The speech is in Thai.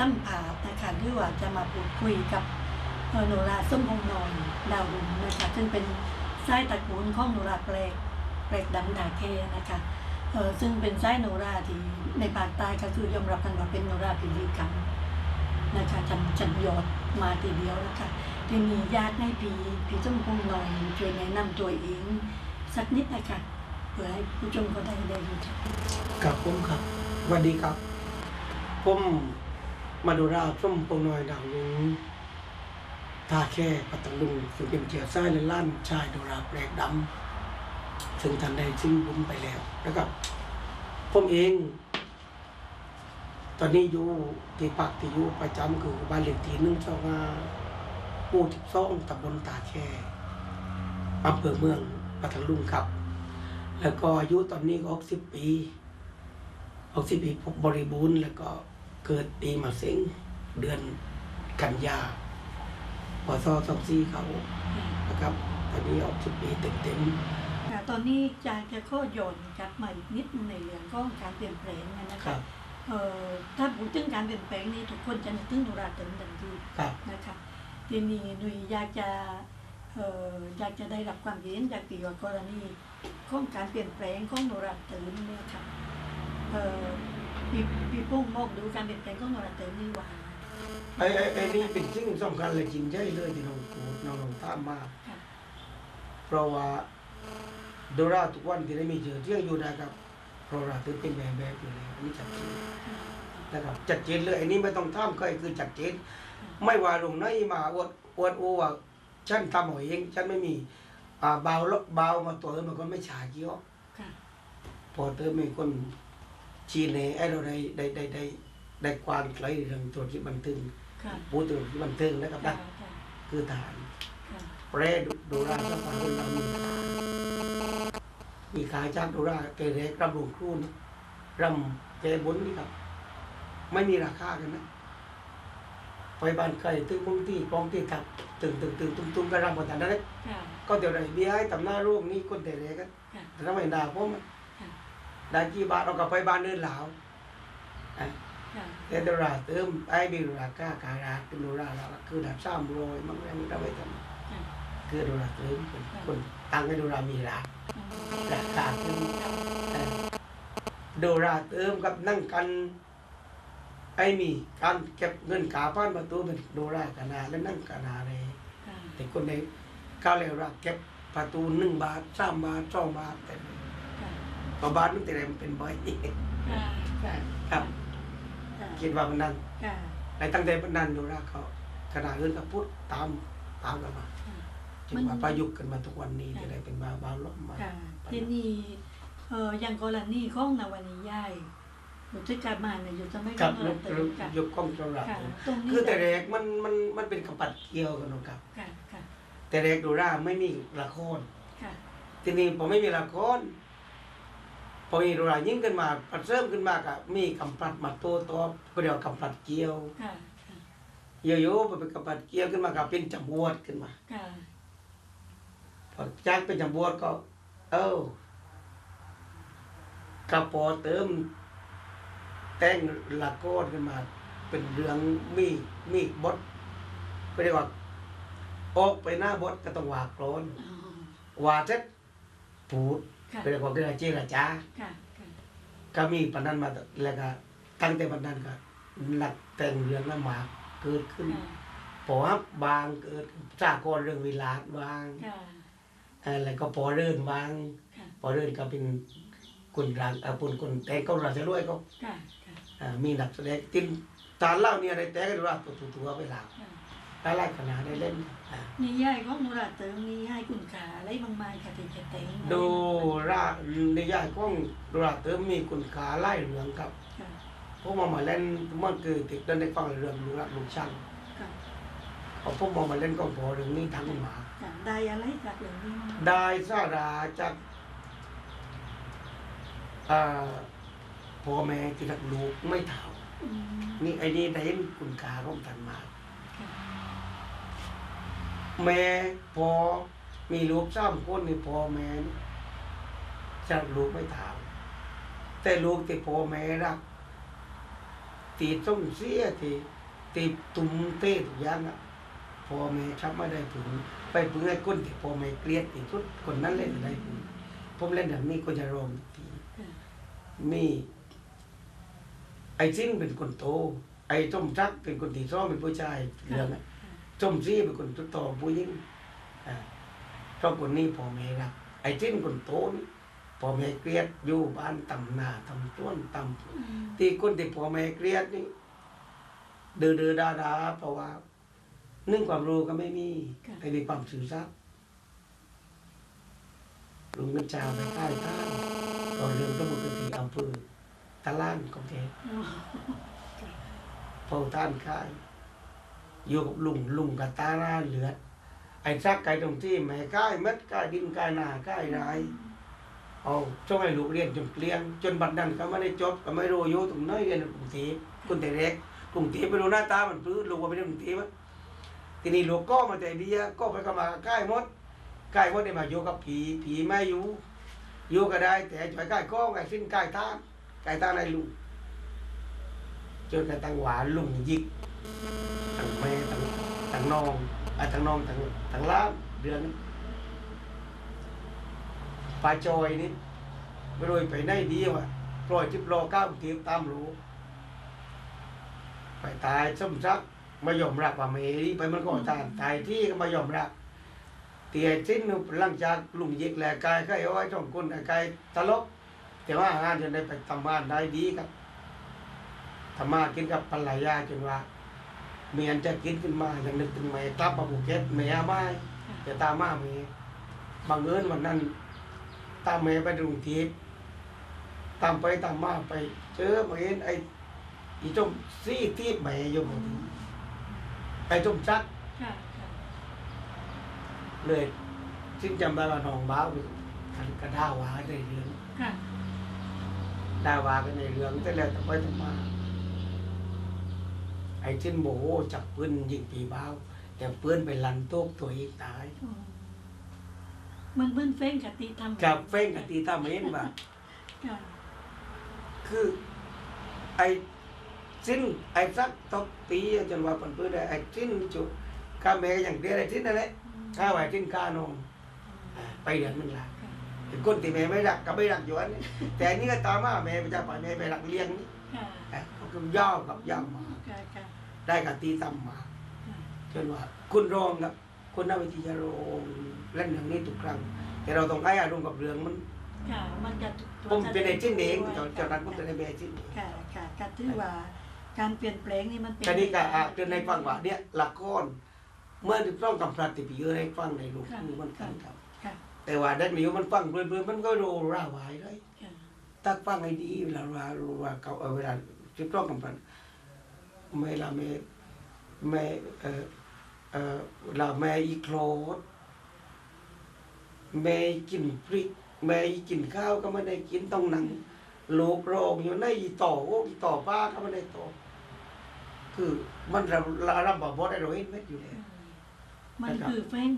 สัมภาษณ์นะคะหรือว่าจะมาพูดคุยกับโนราส้มพงนอยดาวรุ่งนะคะซึ่งเป็นไส้ตระกูลของโนราแปลกแปลกดำดาเคนะคะเออซึ่งเป็นไส้โนราที่ในภาคใต้ก็คือยอมรับกันว่าเป็นโนราพิธีกรรมนะคะจันจันยอดมาทีเดียวนะคะทีนี้ญาติให้พีพี่ส้มพงนอยช่วยแนะนำตัวเองสักนิดนะคะเพื่อให้ผู้ชมเขาได้ได้รู้จักกับผมครับสวัสดีครับผม มาดูราส้มปงน้อยดาวลุงท่าแค่ปัตตลุงซึ่งเป็นเจียวซ้ายและล้านชายโดราแปลกดำซึ่งทันใดซึ่งผมไปแล้วนะครับผมเอง ตอนนี้อยู่ที่ปักที่อยู่ประจำคือบ้านเลขที่หนึ่งสองห้าหมู่สิบสองตำบลตาแค่อำเภอเมืองปัตตลุงครับ แล้วก็อายุตอนนี้ก็หกสิบปีหกสิบปีผมบริบูรณ์แล้วก็ เกิดปีมะเสงเดือนกันยาพศสองสี่เขานะครับตอนนี้หกสิบปีเต็มเต็มค่ะตอนนี้จะจะข้อโยนกลับมาอีกนิดนึงในเรื่องของการเปลี่ยนแปลงนะๆคคะรับ เอ่อถ้าพูดถึงการเปลี่ยนแปลงนี้ทุกคนจะนึกถึงโนราเติมทันทีครับ นะคะทีนี้หนุ่ยอยากจะเอ่ออยากจะได้รับความเห็นจากปีว่ากรณีของการเปลี่ยนแปลงของโนราเติมเนี่ยค่ะเอ่อ พี่พี่ปุ้งมองดูการเปลี่ยนแปลงของโนราเติมนี่ว่าไอ้ไอ้ไอ้นี่เป็นสิ่งสำคัญเลยจริงใช่เลยที่น้องพูดน้องน้องถามมาค่ะเพราะว่าโดราทุกวันที่ได้มีเจอเที่ยงอยู่นะครับเพราะเราถือเป็นแบบแบบอยู่แล้วอันนี้ชัดเจนนะครับจัดเจนเลยอันนี้ไม่ต้องท่ามใครคือจัดเจนไม่ว่าลงไหนมาอวดอวดโอว่าฉันทำเอาเองฉันไม่มีอ่าเบาลเบามาตัวมันก็ไม่ฉาเกี่ยวค่ะ พอเติมมีคน ชีในไอ้เราได้ได้ได้ได้ได้ความไกลเรื่องตัวที่บันทึงค่ะพูดถึงที่บันทึงนะครับค่ะนะค่ะคือฐานค่ะแปรดูดูราสังขารคนเรามีฐานมีขายจ้างดูราเกเรกรำหลวงครูนี่รำแกบนนี่ครับ ไม่มีราคากันนะไปบ้านใครตึ้งบางที่กองที่ทับตึงตึงตึงตุ้มตุ้มกระรำกันแต่นั้นเลยค่ะก็เดี๋ยวไหนเบี้ยให้ตำหน้ารูปนี่คนแต่เล็กกันค่ะแต่ทำไมด่าผมอะค่ะ ได้กี่บาทเราก็ไปบ้านอื่นหลาวอะค่ะแต่ดราเติมไอ้บิลราคาการาเป็นดราเราคือดับซ้ำโรยมันไม่ได้ไปทค่ะำคือดราเติมเป็นคนตังให้ดรามีราราคาคือเอ่อดราเติมกับนั่งกันไอ้มีการเก็บเงินขาพันประตูเป็นโดรากันนาและนั่งกันนาเลยค่ะแต่คนในก้าวเร็วรักเก็บประตูหนึ่งบาทสามบาทสองบาทแต่ ค่ะพอบาทนึงแต่มันเป็นใบค่ะค่ะครับค่ะคิดว่ามันนั่นค่ะในตั้งแต่มันนั่นดูรักเขาขนาดอื่นก็พูดตามตามกันมาค่ะจึงว่าประยุกต์กันมาทุกวันนี้ที่ได้เป็นบาบาล้มมาค่ะทีนี้เอ่ออย่างกรณีของนวนียายบุตรการมาเนี่ยอยู่จะไม่ครักับนยุกเติมค่ะยุกข้องตลาดค่ะตรงนี้คือแต่แรกมันมันมันเป็นกำปัดเกี่ยวกันเนาะครับค่ะค่ะแต่แรกดูราไม่มีละครค่ะทีนี้พอไม่มีละคร พอมีดูรายิ่งขึ้นมาปัดเสริมขึ้นมาก็มีกำปัดมาโตตอบก็เรียกว่ากำปัดเกี่ยวค่ะค่ะโยๆพอเป็นกำปัดเกี่ยวขึ้นมาก็เป็นจำบวดขึ้นมาค่ะพอจากเป็นจำบวดก็ เอ้ากระปอเติม แต่งละครขึ้นมา เป็นเรื่องมีมีบทก็เรียกว่า ออกไปหน้าบทก็ต้องว่าโกรนอ๋อว่าเสร็จพูด ค่ะก็เรียกว่าคือเจรจาค่ะค่ะก็มีปานนันมาแล้วก็ตั้งแต่ปานนันก็หลักแต่งเรื่องละหมากเกิดขึ้นค่ะพอฮับบางเกิดสากลเรื่องเวลาบางค่ะเอ่อแล้วก็พอเรื่นบาง ค่ะ พอเรื่นก็เป็นคนรังเอ่อคนคนแต่งก็รักจะรวยก็ค่ะ ค่ะ อ่ามีนักแสดงตินตาเล่าเนี่ยได้แต่งกันว่าตัวตัวไปหลัง ค่ะ ตาไล่ขนาดได้เล่นอ่านี่ยายของโนราเติมนี่ให้คุณขาอะไรบางมายค่ะที่จะแต่งดูราในย่ายของราเติมมีคุณขาไล่เหลืองครับค่ะพวกมามาเล่นมันคือติดเล่นในฟังเรื่องลุงรักลุงช่างค่ะเอาพวกมามาเล่นก็พอเรื่องนี้ทั้งหมา ค่ะได้อะไรจากเรื่องนี้มั้งได้สาราจากอ่าพ่อแม่ที่รักลูกไม่เท่า อืมนี่ไอ้นี่ได้เห็นคุณค่าของท่านมาก ค่ะ แม่พอมีลูกสามคนนี่พ่อแม่นี่จะรักลูกไม่เท่าแต่ลูกที่พ่อแม่รักตีต้มเสียตีตีตุ้มเต้ทุกอย่างอะพ่อแม่ทำไม่ได้ผึงไปผึงไอ้คนที่พ่อแม่เกลียดที่สุดคนนั้นเล่นได้ผึงผมเล่นแบบนี้ก็จะรองตีมีไอ้สิ้นเป็นคนโต ไอ้ต้มจักเป็นคนที่ซ้อมเป็นผู้ชายเรื่อง อะต้มซี่เป็นคนตุต่อผู้หญิงอ่าเพราะคนนี้พ่อแม่รักไอ้สิ้นคนโตนี่พ่อแม่เกลียดอยู่บ้านตำนาตำต้นตำอืมที่คนที่พ่อแม่เกลียดนี่เดือดดาดาๆเพราะว่านึ่งความรู้ก็ไม่มีไม่มีความสื่อสารลุงกันจาไปใต้ใต้ตอนเรื่องระบบกันที่อำเภอตะล่านของแกอ๋อเฝ้าท่านค่าย อยู่กับลุงลุงกับตาหน้าเหลือดไอ้ซักไก่ตรงที่แม่ก้ายเม็ดก้ายดินก้ายหนาก้ายไรเอาช่วงให้ลูกเรียนจนเกลี้ยง จนบัดนั้นก็ไม่ได้จบก็ไม่รู้อยู่ตรงไหนเรียนกรุงเทพคุณแต่เล็กกรุงเทพไปดูหน้าตามันพื้นลูกก็ไปเรียนกรุงเทพอะทีนี้ลูกก็มาแต่เดียก็ไปก็มาใกล้หมดใกล้หมดได้มาอยู่กับผีผีไม่อยู่อยู่ก็ได้ แต่จ่อยใกล้ก็ไอ้สิ้นใกล้ท่านใกล้ท่านไอ้ลุงจนกระทั่งหวานลุงยิก ทั้งน้องไอ้ทั้งน้องทั้งทั้งล้านเดือนปลาจอยนี่ไม่รู้ไปไหนดีวะปล่อยจิบรอก้าวเทียบตามรู้ ไปตายส้มซักมายอมรับว่าเมรีไปมันก็ตายตายที่ก็มายอมรับเตียสิ้นหลังจากลุงยิกแหลกกายก็เอาไว้ช่องคนไอ้กายตลกแต่ว่างานจนได้ไปทำงานได้ดีครับทำมากินกับภรรยาจนว่า เมียนจะกินขึ้นมาอย่างนึกถึงแม่กลับมาภูเก็ตแม่ไม่แต่ตามมาเมย์บังเอิญวันนั้น ตามเมย์ไปกรุงเทพตามไปตามมาไป เจอมาเห็นไอ้อีจมซี่ที่แม่อยมไอ้จมจักค่ะค่ะเลยซึ่งจำได้ว่าน้องบ้าวกันกระด้าวาในเรื่องค่ะด้าวากันในเรื่องแต่แล้วแต่ไปทำมา ไอ้ชิ้นโบจับปืนยิงปีบ้าวแต่ปืนไปลันโต๊กตัวเองตายอ๋อมันเบิ้นเฟ้งกะติทำกับเฟ้งกับตีตาเมนว่าค่ะคือไอ้สิ้นไอ้สักตบตีจนว่าปันปืนได้ไอ้สิ้นจุกาเมก็อย่างเดียวไอ้สิ้นนั่นแหละข้าไว้สิ้นกานองอ่าไปเดือนหนึงละเป็นคนที่แม่ไม่รักก็ไม่รักอยู่อันนี้แต่อันนี้ก็ตามมาแม่ไปจะไปแม่ไปรักเลี้ยงนี่ค่ะอะเขาก็ย่อกับย่อมาค่ะค่ะ ได้กับตีตำมาค่ะจนว่าคุณรองครับคุณนาวิธีจะรองเล่นอย่างนี้ทุกครั้ง แต่เราต้องให้อารมณ์กับเรื่องมันค่ะมันจะผมเป็นไอ้จิ้นเองค่ะตอนจากนั้นผมเป็นไอ้แม่จิ้นเองค่ะค่ะก็ถือว่าการเปลี่ยนแปลงนี่มันเป็นคดีกะอะเดินในฟังว่าเนี่ยละครเมื่อต้องกำพรัดติปีเยอะให้ฟังในลูกมือมันกันครับค่ะแต่ว่าเด็กนี้มันฟังเบื่อๆมันก็โรร่าหวายเลยค่ะตักฟังให้ดีเวลาว่ารู้ว่าเขาเอาเวลาที่ต้องกำพรัดไม่ละแม่ไม่เอ่อเอ่อละแม่อีโคลดแม่กินพริกแม่กินข้าวก็ไม่ได้กินต้องนั่งลูกโรงอยู่ในอีต่อโอ้อีต่อป้าก็ไม่ได้ต่อคือมันเราเราเราบอกว่าได้เราเห็นเม็ดอยู่แล้วมันคือแฟง